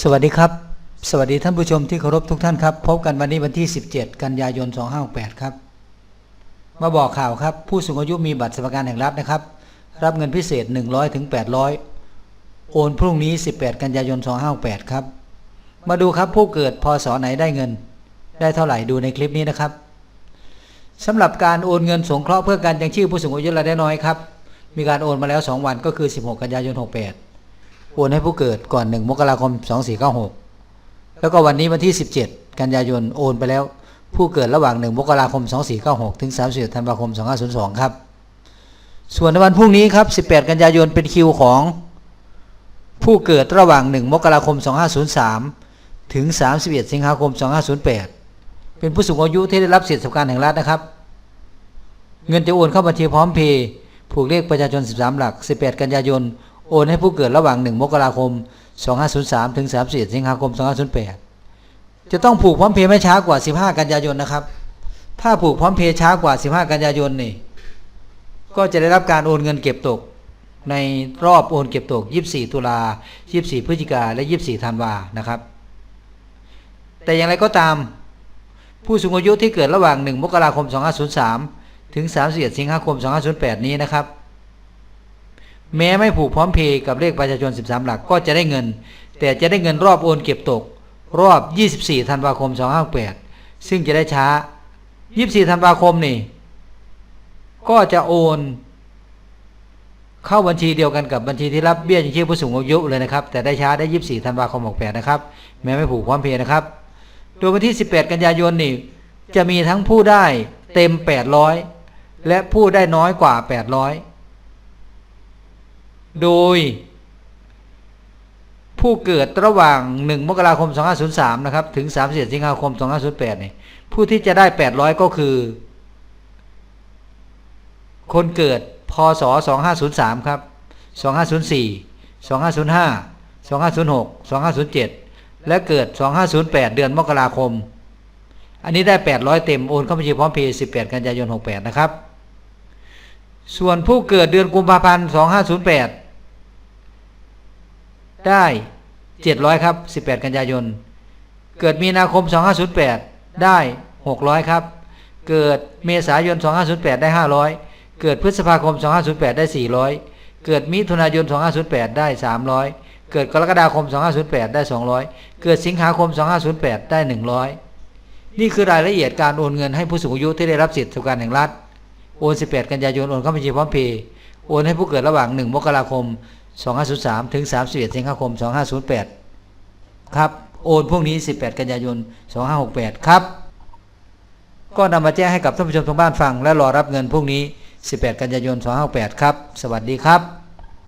สวัสดีครับ สวัสดีท่านผู้ชมที่เคารพทุกท่านครับ พบกันวันนี้วันที่ 17 กันยายน 2568 ครับ มาบอกข่าวครับ ผู้สูงอายุมีบัตรสวัสดิการแห่งรัฐนะครับ รับเงินพิเศษ 100ถึง800 โอนพรุ่งนี้ 18 กันยายน 2568 ครับ มาดูครับผู้เกิดพศไหนได้เงิน ได้เท่าไหร่ดูในคลิปนี้นะครับสำหรับการโอนเงินสงเคราะห์เพื่อการยังชีพผู้สูงอายุรายได้น้อยครับมีการโอนมาแล้ว 2 วันก็คือ 16 กันยายน 68 โอนให้ผู้เกิดก่อน1มกราคม 2496 แล้วก็วันนี้วันที่ 17 กันยายนโอนไปแล้ว ผู้เกิดระหว่าง1มกราคม 2496 ถึง31ธันวาคม 2502 ครับ ส่วนในวันพรุ่งนี้ครับ 18 กันยายนเป็นคิวของ ผู้เกิดระหว่าง1มกราคม 2503 ถึง 31 สิงหาคม 2508 เป็นผู้สูงอายุที่ได้รับสิทธิสวัสดิการแห่งรัฐนะครับ เงินจะโอนเข้าบัญชีพร้อมเพย์ผูกเลขประชาชน 13 หลัก 18 กันยายน โอนให้ผู้เกิดระหว่าง 1 มกราคม 2503 ถึง 31 สิงหาคม 2508 จะต้องผูกพร้อมเพย์ไม่ช้ากว่า 15 กันยายนนะครับ ถ้าผูกพร้อมเพย์ช้ากว่า 15 กันยายนนี่ก็จะได้รับการโอนเงินเก็บตก ในรอบโอนเก็บตก 24 ตุลา 24 พฤศจิกาและ 24 ธันวานะครับ แต่อย่างไรก็ตาม ผู้สูงอายุที่เกิดระหว่าง 1 มกราคม 2503 ถึง 31 สิงหาคม 2508 นี้นะครับ แม้ไม่ผูกพร้อมเพย์กับเลขประชาชน 13 หลักก็จะได้เงิน แต่จะได้เงินรอบโอนเก็บตก รอบ 24 ธันวาคม 258 ซึ่งจะได้ช้า 24 ธันวาคมนี่ ก็จะโอน เข้าบัญชีเดียวกันกับบัญชีที่รับเบี้ยยังชีพผู้สูงอายุเลยนะครับ แต่ได้ช้าได้ 24 ธันวาคม 68 นะครับ แม้ไม่ผูกพร้อมเพย์นะครับ โดยวันที่ 18 กันยายนนี่ จะมีทั้งผู้ได้เต็ม 800 และผู้ได้น้อยกว่า 800 โดย ผู้เกิดระหว่าง 1 มกราคม 2503 นะครับ ถึง 31 สิงหาคม 2508นี่ผู้ที่จะได้ 800 ก็คือ คนเกิดพศ 2503 ครับ 2504 2505 2506 2507 และเกิด 2508 เดือนมกราคม อันนี้ได้ 800 เต็ม โอนเข้าบัญชีพร้อมเพย์18 กันยายน 68 นะครับ ส่วนผู้เกิดเดือนกุมภาพันธ์ 2508 ได้ 700 ครับ 18 กันยายน เกิดมีนาคม 2508 ได้ 600 ครับ เกิดเมษายน 2508 ได้ 500 เกิดพฤษภาคม 2508 ได้ 400 เกิดมิถุนายน 2508 ได้ 300 เกิดกรกฎาคม 2508 ได้ 200 เกิดสิงหาคม 2508 ได้ 100 นี่คือรายละเอียดการโอนเงินให้ผู้สูงอายุที่ได้รับสิทธิสวัสดิการแห่งรัฐ โอน 18 กันยายนโอนเข้าบัญชีพร้อมเพย์โอนให้ผู้เกิดระหว่าง 1 มกราคม 2503 ถึง 31 สิงหาคม 2508 ครับ โอนพวกนี้ 18 กันยายน 2568 ครับ ก็นำมาแจ้งให้กับท่านผู้ชมทางบ้านฟัง และรอรับเงินพวกนี้ 18 กันยายน 2568 ครับ สวัสดีครับ